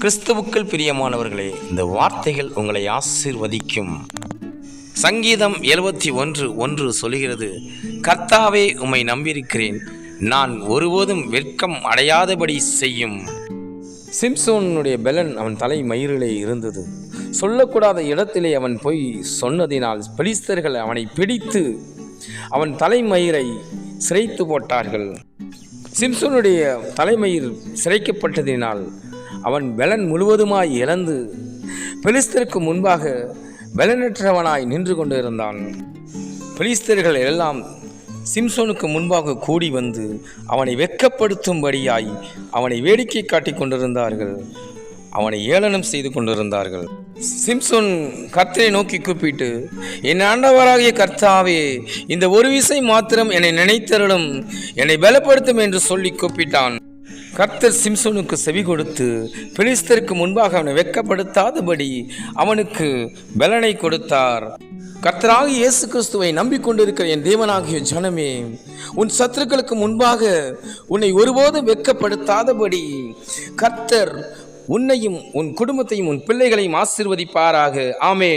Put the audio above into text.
கிறிஸ்துவுக்குள் பிரியமானவர்களே இந்த வார்த்தைகள் உங்களை ஆசீர்வதிக்கும். சங்கீதம் எழுபத்தி ஒன்று ஒன்று சொல்கிறது கர்த்தாவே உம்மை நம்பியிருக்கிறேன். நான் ஒருபோதும் வெட்கம் அடையாதபடி செய்யும். சிம்சோனுடைய பெலன் அவன் தலை மயிரிலே இருந்தது. சொல்லக்கூடாத இடத்திலே அவன் போய் சொன்னதினால் பெலிஸ்தர்கள் அவனை பிடித்து அவன் தலைமயிரை சிறைத்து போட்டார்கள். சிம்சோனுடைய தலைமயிர் சிறைக்கப்பட்டதினால் அவன் பெலன் முழுவதுமாய் இழந்து பெலிஸ்தருக்கு முன்பாக வெலனற்றவனாய் நின்று கொண்டிருந்தான். பெலிஸ்தர்கள் எல்லாம் சிம்சோனுக்கு முன்பாக கூடி வந்து அவனை வெட்கப்படுத்தும்படியாய் அவனை வேடிக்கை காட்டிக் கொண்டிருந்தார்கள். அவனை ஏளனம் செய்து கொண்டிருந்தார்கள். சிம்சோன் கர்த்தரை நோக்கி கூப்பிட்டு என் ஆண்டவராகிய கர்த்தாவே இந்த ஒரு விசை மாத்திரம் என்னை நினைத்தருளும் என்னை பலப்படுத்தும் என்று சொல்லி கூப்பிட்டான். கர்த்தர் சிம்சோனுக்கு செவி கொடுத்து பிலிஸ்தருக்கு முன்பாக அவனை வெட்கப்படுத்தாதபடி அவனுக்கு பலனை கொடுத்தார். கர்த்தராக இயேசு கிறிஸ்துவை நம்பிக்கொண்டிருக்கிற என் தேவனாகிய ஜனமே உன் சத்துருக்களுக்கு முன்பாக உன்னை ஒருபோதும் வெட்கப்படுத்தாதபடி கர்த்தர் உன்னையும் உன் குடும்பத்தையும் உன் பிள்ளைகளையும் ஆசீர்வதிப்பாராக. ஆமேன்.